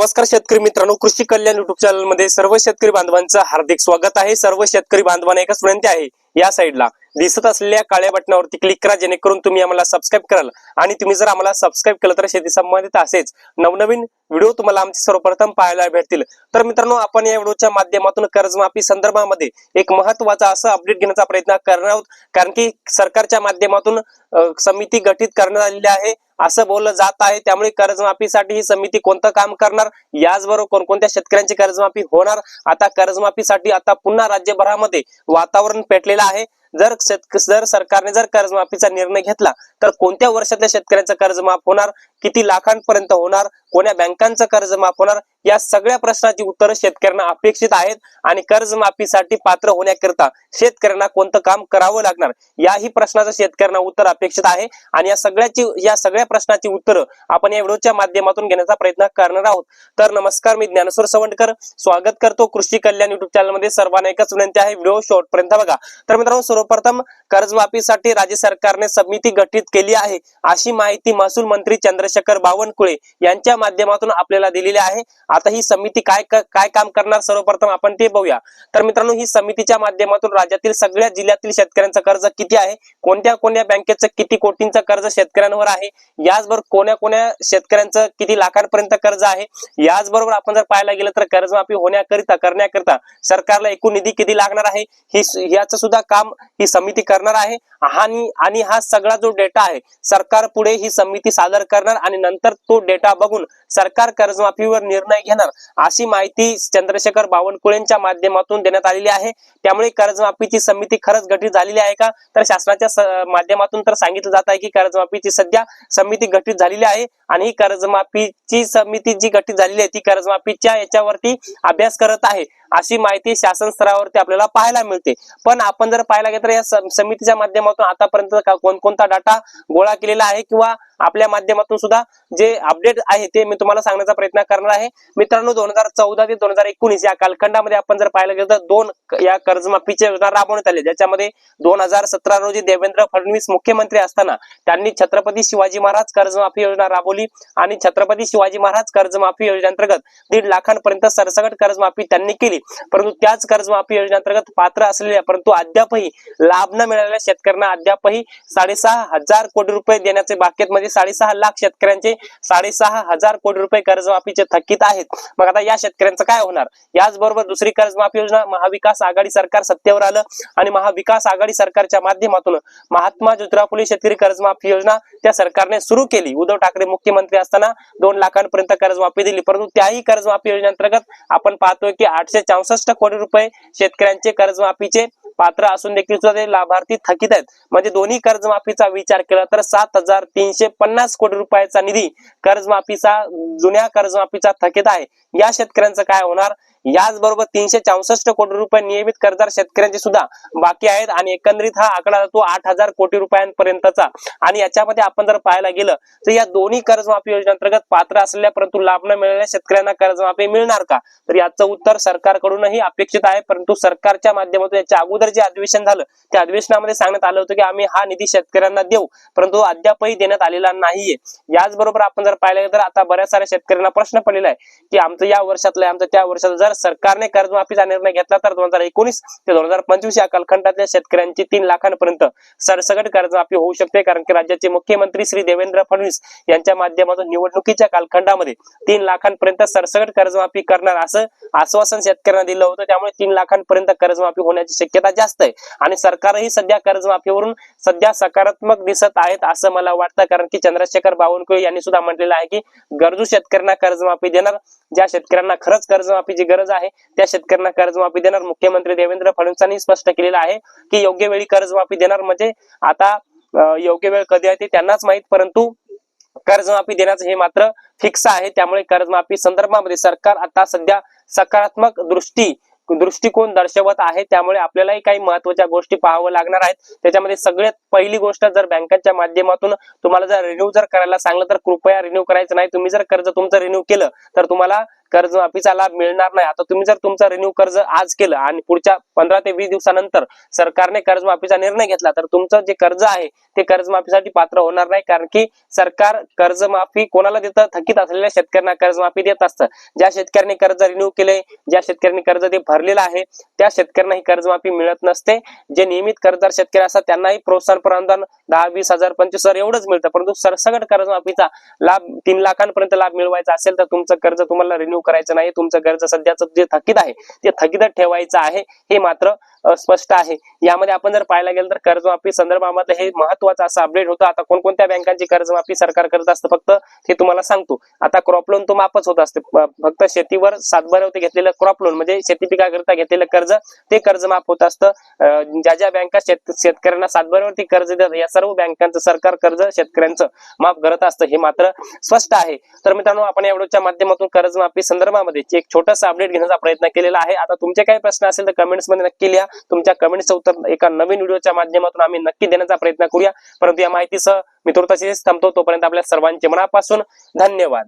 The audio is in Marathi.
नमस्कार शेतकरी मित्रांनो कृषी कल्याण युट्यूब चॅनलमध्ये सर्व शेतकरी बांधवांचं हार्दिक स्वागत आहे. सर्व शेतकरी बांधवांना एकच विनंती आहे या साईडला दिसत असलेल्या काळ्या बटनावरती क्लिक करा जेणेकरून तुम्ही आम्हाला सबस्क्राईब कराल. आणि तुम्ही जर आम्हाला सबस्क्राईब केलं तर शेती संबंधित असेच नवनवीन व्हिडिओ तुम्हाला आमचे सर्वप्रथम पाहायला भेटतील. तर मित्रांनो आपण या व्हिडिओच्या माध्यमातून कर्जमाफी संदर्भामध्ये एक महत्त्वाचा असं अपडेट घेण्याचा प्रयत्न करणार आहोत. कारण की सरकारच्या माध्यमातून समिती गठीत करण्यात आलेली आहे. असं बोललं जात आहे. त्यामुळे कर्जमाफीसाठी ही समिती कोणतं काम करणार? याचबरोबर कोणकोणत्या शेतकऱ्यांची कर्जमाफी होणार? आता कर्जमाफीसाठी आता पुन्हा राज्यभरामध्ये वातावरण पेटलेलं आहे. जर शेतक जर सरकारने जर कर्जमाफीचा निर्णय घेतला तर कोणत्या वर्षातल्या शेतकऱ्यांचं कर्जमाफ होणार? किती लाखांपर्यंत होणार? कोण्या बँकांचं कर्जमाफ होणार? या सगळ्या प्रश्नाची उत्तरं शेतकऱ्यांना अपेक्षित आहेत आणि कर्जमाफीसाठी पात्र होण्याकरिता शेतकऱ्यांना कोणतं काम करावं लागणार? याही प्रश्नाचं शेतकऱ्यांना उत्तर अपेक्षित आहे. आणि या सगळ्याची या सगळ्या प्रश्नाची उत्तरं आपण या व्हिडिओच्या माध्यमातून घेण्याचा प्रयत्न करणार आहोत. तर नमस्कार मी ज्ञानेश्वर सवंडकर. स्वागत करतो कृषी कल्याण युट्यूब चॅनलमध्ये सर्वांना एकच विनंती आहे व्हिडिओ शेवट बघा. तर मित्रांनो सर्वप्रथम कर्जमाफीसाठी राज्य सरकारने समिती गठीत केली आहे. अशी माहिती महसूल मंत्री चंद्रशेखर बावनकुळे यांच्या माध्यमातून आपल्याला दिलेली आहे. आता ही समिती काय काय काम करणार सर्वप्रथम आपण ते बघूया. तर मित्रांनो ही समितीच्या माध्यमातून राज्यातील सगळ्या जिल्ह्यातील शेतकऱ्यांचं कर्ज किती आहे? कोणत्या कोणत्या बँकेचं किती कोटींचं कर्ज शेतकऱ्यांवर आहे? याचबरोबर कोण्या कोण्या शेतकऱ्यांचं किती लाखांपर्यंत कर्ज आहे? याचबरोबर आपण जर पाहायला गेलं तर कर्जमाफी होण्याकरिता करण्याकरिता सरकारला एकूण निधी किती लागणार आहे? ही याचं सुद्धा काम ही समिती करणार आहे. आणि आणि हा सगळा जो डेटा आहे सरकार पुढे ही समिती सादर करणार आणि नंतर तो डेटा बघून सरकार कर्जमाफीवर निर्णय घेणार. अशी माहिती चंद्रशेखर बावनकुळेंच्या माध्यमातून देण्यात आलेली आहे. त्यामुळे कर्जमाफीची समिती खरंच गठीत झालेली आहे का? तर शासनाच्या माध्यमातून तर सांगितलं जात आहे की कर्जमाफीची सध्या समिती गठीत झालेली आहे आणि ही कर्जमाफीची समिती जी गठीत झालेली आहे ती कर्जमाफीच्या याच्यावरती अभ्यास करत आहे. अशी माहिती शासन स्तरावरती आपल्याला पाहायला मिळते. पण आपण जर पाहायला गेलं तर या समितीच्या माध्यमातून आतापर्यंत कोणकोणता डाटा गोळा केलेला आहे किंवा आपल्या माध्यमातून सुद्धा जे अपडेट आहे ते मी तुम्हाला सांगण्याचा प्रयत्न करणार आहे. मित्रांनो दोन हजार चौदा ते दोन हजार एकोणीस या कालखंडामध्ये आपण जर पाहायला गेलं तर दोन या कर्जमाफीच्या योजना राबवण्यात आल्या. ज्याच्यामध्ये दोन हजार सतरा रोजी देवेंद्र फडणवीस मुख्यमंत्री असताना त्यांनी छत्रपती शिवाजी महाराज कर्जमाफी योजना राबवली आणि छत्रपती शिवाजी महाराज कर्जमाफी योजनेअंतर्गत दीड लाखांपर्यंत सरसकट कर्जमाफी त्यांनी केली. परंतु त्याच कर्जमाफी योजनेअंतर्गत पात्र असलेल्या परंतु अद्यापही लाभ न मिळालेल्या शेतकऱ्यांना अद्यापही साडेसहा हजार कोटी रुपये देण्याचे बाकी आहेत म्हणजे साडेसहा लाख शेतकऱ्यांचे साडेसहा हजार कोटी रुपये कर्जमाफीचे थकीत आहेत. मग आता या शेतकऱ्यांचं काय होणार? याचबरोबर दुसरी कर्जमाफी योजना महाविकास आघाडी सरकार सत्तेवर आलं आणि महाविकास आघाडी सरकारच्या माध्यमातून महात्मा ज्योतिराव फुले शेतकरी कर्जमाफी योजना त्या सरकारने सुरू केली. उद्धव ठाकरे मुख्यमंत्री असताना दोन लाखांपर्यंत कर्जमाफी दिली. परंतु त्याही कर्जमाफी योजनेअंतर्गत आपण पाहतोय की आठशे चौसष्ट कोटी रुपये शेतकऱ्यांचे कर्जमाफीचे पात्र असून देखील सुद्धा ते लाभार्थी थकीत आहेत. म्हणजे दोन्ही कर्जमाफीचा विचार केला तर सात हजार तीनशे पन्नास कोटी रुपयाचा निधी कर्जमाफीचा जुन्या कर्जमाफीचा थकीत आहे. या शेतकऱ्यांचं काय होणार? याचबरोबर तीनशे चौसष्ट कोटी रुपये नियमित कर्जदार शेतकऱ्यांचे सुद्धा बाकी आहेत. आणि एकंदरीत हा आकडा जातो आठ हजार कोटी रुपयांपर्यंतचा. आणि याच्यामध्ये आपण जर पाहायला गेलं तर या दोन्ही कर्जमाफी योजनेअंतर्गत पात्र असलेल्या परंतु लाभ न मिळालेल्या शेतकऱ्यांना कर्जमाफी मिळणार का? तर याचं उत्तर सरकारकडूनही अपेक्षित आहे. परंतु सरकारच्या माध्यमातून याच्या अगोदर जे अधिवेशन झालं त्या अधिवेशनामध्ये सांगण्यात आलं होतं की आम्ही हा निधी शेतकऱ्यांना देऊ परंतु अद्यापही देण्यात आलेला नाहीये. याचबरोबर आपण जर पाहिलं तर आता बऱ्याच साऱ्या शेतकऱ्यांना प्रश्न पडलेला आहे की आमचं या वर्षातलं आमचं त्या वर्षात जर जर सरकारने कर्जमाफीचा निर्णय घेतला तर दोन हजार एकोणीस ते दोन हजार पंचवीस या कालखंडातल्या शेतकऱ्यांची तीन लाखांपर्यंत सरसकट कर्जमाफी होऊ शकते. कारण की राज्याचे मुख्यमंत्री श्री देवेंद्र फडणवीस यांच्या माध्यमातून निवडणुकीच्या कालखंडामध्ये तीन लाखांपर्यंत सरसकट कर्जमाफी करणार असं आश्वासन शेतकऱ्यांना दिलं होतं. त्यामुळे तीन लाखांपर्यंत कर्जमाफी होण्याची शक्यता जास्त आहे. आणि सरकारही सध्या कर्जमाफीवरून सध्या सकारात्मक दिसत आहेत असं मला वाटतं. कारण की चंद्रशेखर बावनकुळे यांनी सुद्धा म्हटलेलं आहे की गरजू शेतकऱ्यांना कर्जमाफी देणार. ज्या शेतकऱ्यांना खरंच कर्जमाफीची गरज आहे. त्या शेतकऱ्यांना कर्जमाफी देणार मुख्यमंत्री देवेंद्र फडणवीसांनी स्पष्ट केलेलं आहे की योग्य वेळी कर्जमाफी देणार म्हणजे आता योग्य वेळ कधी आहे ते त्यांनाच माहीत परंतु कर्जमाफी देण्याचं हे मात्र फिक्स आहे. त्यामुळे कर्जमाफी संदर्भामध्ये सरकार आता सध्या सकारात्मक दृष्टी दृष्टिकोन दर्शवत आहे. त्यामुळे आपल्यालाही काही महत्त्वाच्या गोष्टी पाहाव्या लागणार आहेत. त्याच्यामध्ये सगळ्यात पहिली गोष्ट जर बँकांच्या माध्यमातून तुम्हाला जर रिन्यू जर करायला सांगलं तर कृपया रिन्यू करायचं नाही. तुम्ही जर कर्ज तुमचं रिन्यू केलं तर तुम्हाला कर्जमाफीचा लाभ मिळणार नाही. आता तुम्ही जर तुमचं रिन्यू कर्ज आज केलं आणि पुढच्या पंधरा ते वीस दिवसानंतर सरकारने कर्जमाफीचा निर्णय घेतला तर तुमचं जे कर्ज आहे ते कर्जमाफीसाठी पात्र होणार नाही. कारण की सरकार कर्जमाफी कोणाला देतं? थकीत असलेल्या शेतकऱ्यांना कर्जमाफी देत असतं. ज्या शेतकऱ्यांनी कर्ज रिन्यू केले ज्या शेतकऱ्यांनी कर्ज ते भरलेलं आहे त्या शेतकऱ्यांना ही कर्जमाफी मिळत नसते. जे नियमित कर्जदार शेतकरी असतात त्यांनाही प्रोत्साहन अनुदान दहा वीस हजार पंचवीस हजार एवढंच मिळतं. परंतु सरसगट कर्जमाफीचा लाभ तीन लाखांपर्यंत लाभ मिळवायचा असेल तर तुमचं कर्ज तुम्हाला रिन्यू करायचं नाही. तुमचं कर्ज सध्याचं जे थकीत आहे ते थकीतच ठेवायचं आहे. हे मात्र स्पष्ट आहे. यामध्ये आपण जर पाहायला गेलं तर कर्जमाफी संदर्भामध्ये हे महत्वाचं असं अपडेट होतं. आता कोणकोणत्या बँकांची कर्जमाफी सरकार करत असतं फक्त हे तुम्हाला सांगतो. आता क्रॉप लोन तो माफच होत असते. फक्त शेतीवर सातबाऱ्यावरती घेतलेलं क्रॉप लोन म्हणजे शेती पिकाकरिता घेतलेलं कर्ज ते कर्ज माफ होत असतं. ज्या ज्या बँका शेत शेतकऱ्यांना सातबाऱ्यावरती कर्ज देतात या सर्व बँकांचं सरकार कर्ज शेतकऱ्यांचं माफ करत असतं. हे मात्र स्पष्ट आहे. तर मित्रांनो आपण या व्हिडिओच्या माध्यमातून कर्जमाफी संदर्भामध्ये एक छोटासा अपडेट घेण्याचा प्रयत्न केलेला आहे. आता तुमचे काही प्रश्न असेल तर कमेंट्समध्ये नक्की लिहा. तुमच्या कमेंटचं उत्तर एका नवीन व्हिडिओच्या माध्यमातून आम्ही नक्की देण्याचा प्रयत्न करूया. परंतु या माहितीसह मी तुर्ताशीच थांबतो. तोपर्यंत आपल्या सर्वांचे मनापासून धन्यवाद.